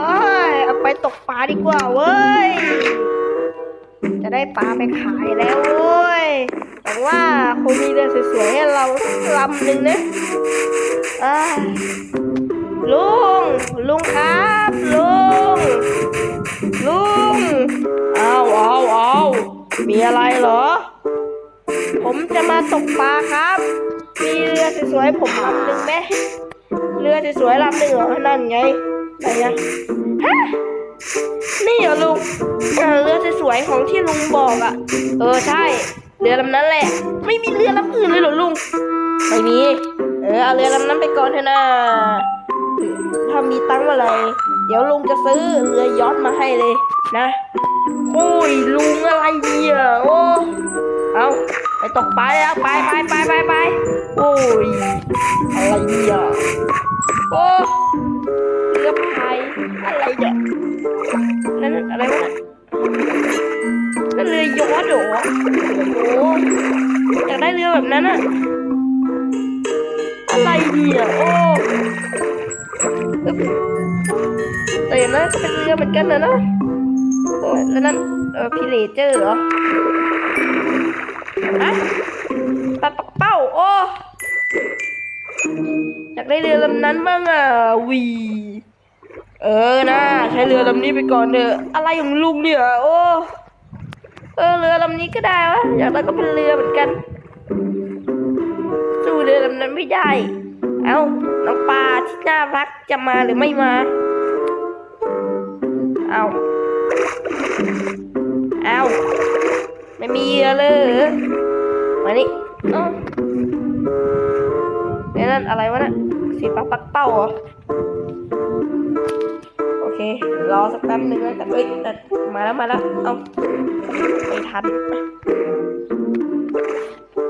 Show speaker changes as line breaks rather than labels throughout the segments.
เอ้ยเอาไปตกปลาดีกว่าเว้ย จะได้ปลาไปขายแล้วเว้ยหวังว่าคงมีเรือสวยๆให้เราลำหนึ่งนะลุง ลุงครับ ลุง ลุง เอาเอาเอามีอะไรเหรอ ผมจะมาตกปลาครับ มีเรือสวยๆให้ผมลำหนึ่งไหมเรือสวยๆลำหนึ่งเหรอนั่นไง ไหนอะฮะนี่เหรอลุงเออเรือสวยๆของที่ลุงบอกอะเออใช่ เรือลำนั้นแหละ ไม่มีเรือลำอื่นเลยเหรอลุงไม่มีเออเอาเรือลำนั้นไปก่อนเถอะนะถ้ามีตังค์อะไร เดี๋ยวลุงจะซื้อเรือยอทมาให้เลยนะ โอ้ยลุงอะไรเนี่ยโอ้เอาไปตกปลาแล้วไปไปไปไปไปโอ้ยอะไรเนี่ยโอ้ เรือพายอะไรเนี่ยนั่นอะไรวะนั่นเรือยอชต์เหรอโอ้อยากได้เรือแบบนั้นอะอะไรเนี่ยโอ้แต่อย่างนั้นก็เป็นเรือเหมือนกันนะนะโอ้แล้วนั่นเออพิเลเจอร์เหรออะปลาปักเป้าโอ้อยากได้เรือลำนั้นบ้างอะวี เออนะใช้เรือลำนี้ไปก่อนเถอะอะไรของลุงเนี่ยโอ้เออเรือลำนี้ก็ได้วะอยากได้ก็เป็นเรือเหมือนกัน สู้เรือลำนั้นไม่ได้ เอ้าน้องปลาที่น่ารักจะมาหรือไม่มา เอาเอาไม่มีเรือเลยมานี่เอ้าเนี่ยนั่นอะไรวะน่ะสีปักปักเป้าเหรอ รอสักแป๊บนึงแล้วกันเอ้ยแต่มาแล้วมาแล้ว เอาไม่ทัน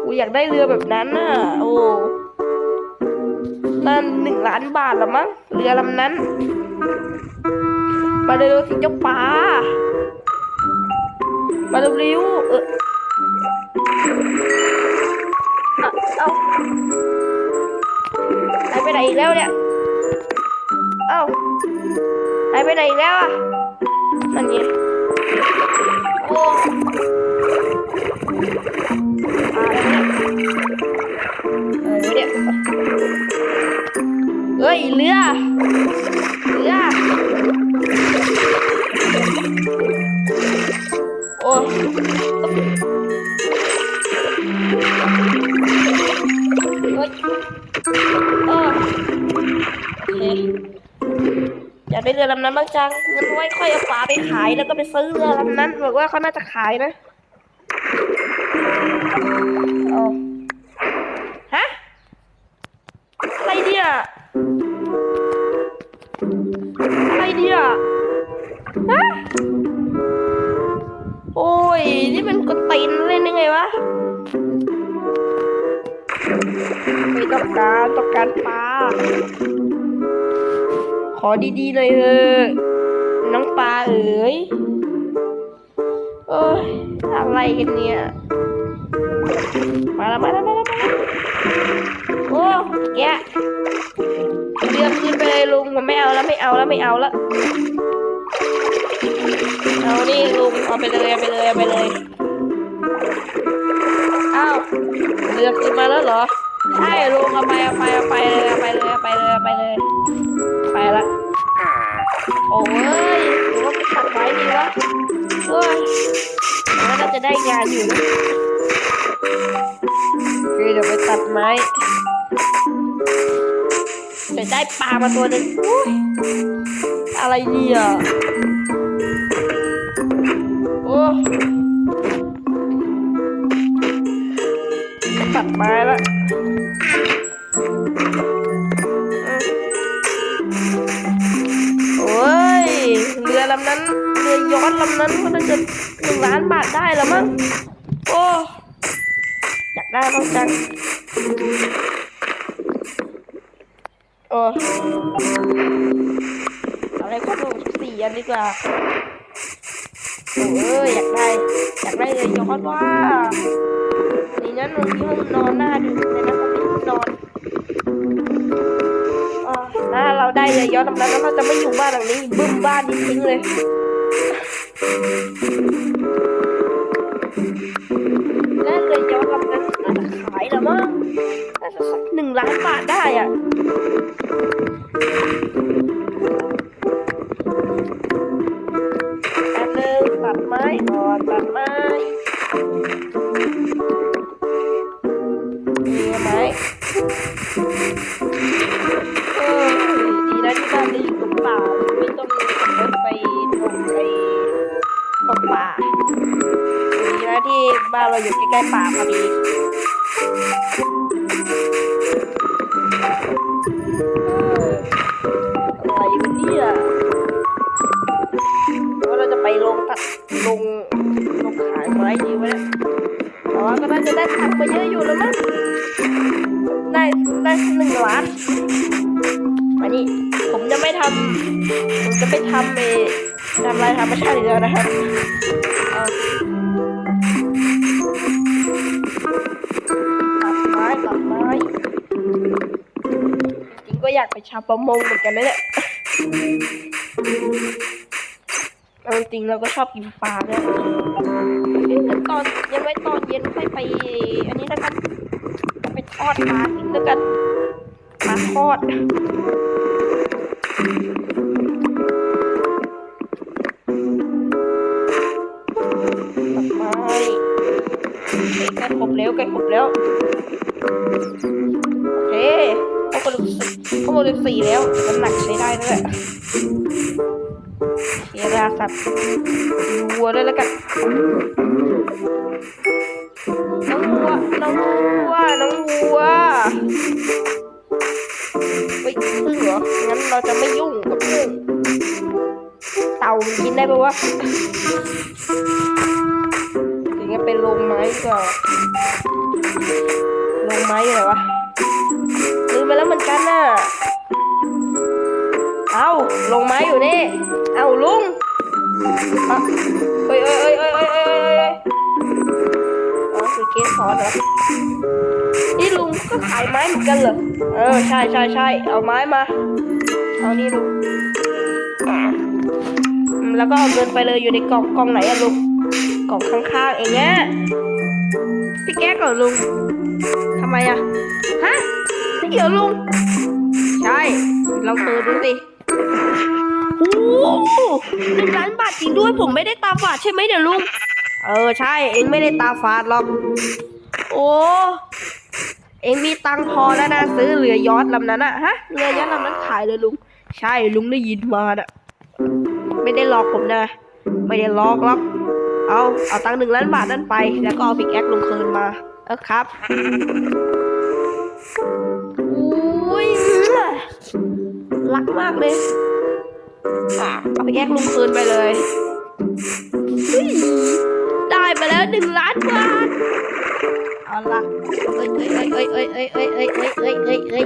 กูอยากได้เรือแบบนั้นน่ะ โอ้ นั่นหนึ่งล้านบาทละมั้ง เรือลำนั้น มาเร็วสิเจ้าปลา มาเร็วเออเอาเอาหายไปไหนอีกแล้วเนี่ย เอ้า หายไปไหนอีกแล้วอะนั่นไงโอ้อะไรเนี่ยเออเนี่ยเฮ้ยเรือเรือโอ้ำนั้นบ้างจังงั้นไว้ค่อยเอาปลาไปขายแล้วก็ไปซื้อเรือลำนั้นบอกว่าเขาน่าจะขายนะเอาฮะอะไรเนี่ยอะไรเนี่ยฮะโอ้ย นี่มันกดตีนเล่นยังไงวะไม่ต้องการต้องการปลา อดีๆหน่อยเถอะน้องปลาเอ๋ยโอ้ยอะไรกันเนี่ยมาแล้วมาแล้วมาแล้วมาแล้วโอ้แกเรือขึ้นไปเลยลุงผมไม่เอาแล้วไม่เอาแล้วไม่เอาแล้วเอานี่ลุงเอาไปเลยเอาไปเลยเอาไปเลยอ้าวเรือขึ้นมาแล้วเหรอใช่ลุงเอาไปเอาไปเอาไปเลยเอาไปเลยเอาไปเลยเอาไปเลยไปละ อ้ยหรือว่าไปตัดไม้ดีวะเฮ้ยแล้วน่าจะได้งานอยู่นะโอเดี๋ยวไปตัดไม้เดี๋ยวได้ปลามาตัวหนึ่งอุ๊ยอะไรเนี่ยโอ้ตัดไม้ละ เรือนลำนั้นก็น่าจะหนึ่งล้านบาทได้แล้วมั้งโอ้อยากได้บ้างจังโอ้อะไรก็ดูสี่อันดีกว่าโอ้เอ้ยอยากได้ อยากได้เลยย้อดว่านี่นั่นตรงที่ห้องนอนหน้าดูในนั้นเขาเป็นห้องนอนเออถ้าเราได้เรือย้อนลำนั้นแล้วเราจะไม่อยู่บ้านหลังนี้บึ้มบ้านนี้ทิ้งเลย และเลยย้อนลำนั้นน่าจะขายแล้วมั้งน่าจะสักหนึ่งล้านบาทได้อะ ดีนะที่บ้านเราอยู่ใกล้ๆป่าพอดีอะไรวะเนี่ยว่าเราจะไปลงตัดลงลงขายไม้ดีวะเลยแต่ว่าก็น่าจะได้ทักมาเยอะอยู่แล้วมั้งได้ได้หนึ่งล้านอันนี้ผมจะไม่ทำผมจะไม่ทำเอ ทำลายธรรมชาติอีกแล้วนะครับตัดไม้ตัดไม้จริงก็อยากไปชาวประมงเหมือนกันนะเนี่ยเอาจริงเราก็ชอบกินปลาด้วยเอ๊ะแต่ตอนยังไว้ตอนเย็นค่อยไป อันนี้แล้วกันไปทอดปลากินแล้วกันปลาทอด เขาก็เลสี่แล้วน้ำหนักใช้ได้ด้วยเวลาสัตว์วัวด้วยแล้วกันน้องวัวน้องวัวน้องวัวเฮ้ยพึ่งเหรองั้นเราจะไม่ยุ่งกับพึ่งเต่ามันกินได้ปะวะถึงจะเป็นโรงไม้กว่าโรงไม้อยู่ไหนวะลืมไปแล้วเหมือนกันน่ะ เอาลงไม้อยู่นี่ เอาลุงเอ้ยเอ้ยเอ้ยเอ้ยเอ้ยเอ้ยเอ้ยอ๋อคือเกสซอสเหรอนี่ลุงก็ขายไม้เหมือนกันเหรอ เออใช่ใช่ใช่เอาไม้มา เอานี่ลุงแล้วก็เอาเงินไปเลยอยู่ในกล่องกล่องไหนอะลุงกล่องข้างๆเองเนี่ยพี่แก้ก่อนลุงทำไมอะฮะไม่เกี่ยวลุง ใช่ เราเธอดูสิ โอ้โหหนึ่งล้านบาทจริงด้วยผมไม่ได้ตาฝาดใช่ไหมเดี๋ยวลุง เออใช่ เองไม่ได้ตาฝาดหรอก โอ้ เองมีตังค์พอแล้วนะซื้อเรือยอทลำนั้นอะฮะ เรือยอทลำนั้นขายเลยลุง ใช่ลุงได้ยินมาน่ะ ไม่ได้หลอกผมนะ ไม่ได้หลอกหรอก เอาเอาตังค์หนึ่งล้านบาทนั่นไป แล้วก็เอาพิกแอคลงคืนมา เออครับอุ้ย รักมากเลยอะเอาไปแยกลุงคืนไปเลยได้ไปแล้วหนึ่งล้านบาทเอาละเอ้ยเอ้ยเอ้ยเอ้ยเอ้ยเอ้ยเอ้ยเอ้ยเอ้ยเอ้ยเอ้ย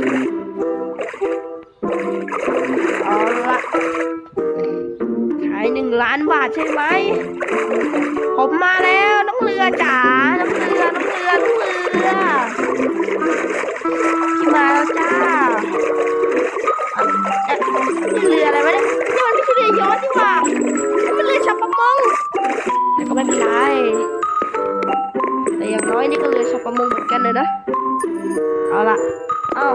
เอาละขายหนึ่งล้านบาทใช่ไหมผมมาแล้วน้องเรือจ๋าน้องเรือน้องเรือน้องเรือ กันเลยนะ เอาละเอา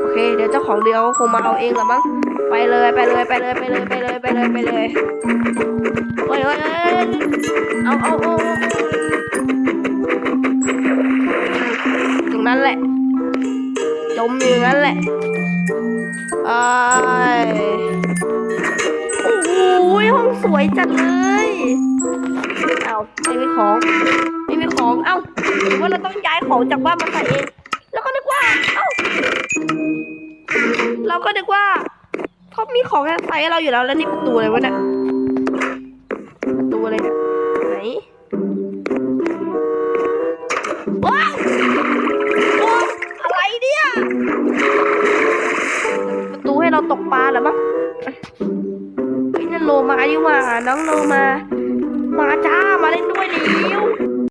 โอเค เดี๋ยวเจ้าของเรือเขาคงมาเอาเองละมั้ง ไปเลยไปเลยไปเลยไปเลยไปเลยไปเลยไปเลยโอ้ยโอ้ยเอาเอาเอาเอาตรงนั้นแหละ จมอยู่างนั้นแหละไอโอ้โหห้องสวยจัดเลย เอาไม่มีของ ไม่มีของ เอ้า หรือว่าเราต้องย้ายของจากบ้านมาใส่เองแล้วก็นึกว่า เอ้า เราก็นึกว่าเขามีของใส่ให้เราอยู่แล้วแล้วนี่ประตูอะไรวะเนี่ยประตูอะไรเนี่ยไหนว้าวโอ้อะไรเนี่ยประตูให้เราตกปลาหรือมั้งเฮ้นั่นโลมาดีกว่าน้องโลมา มาจ้ามาเล่นด้วยเร็ว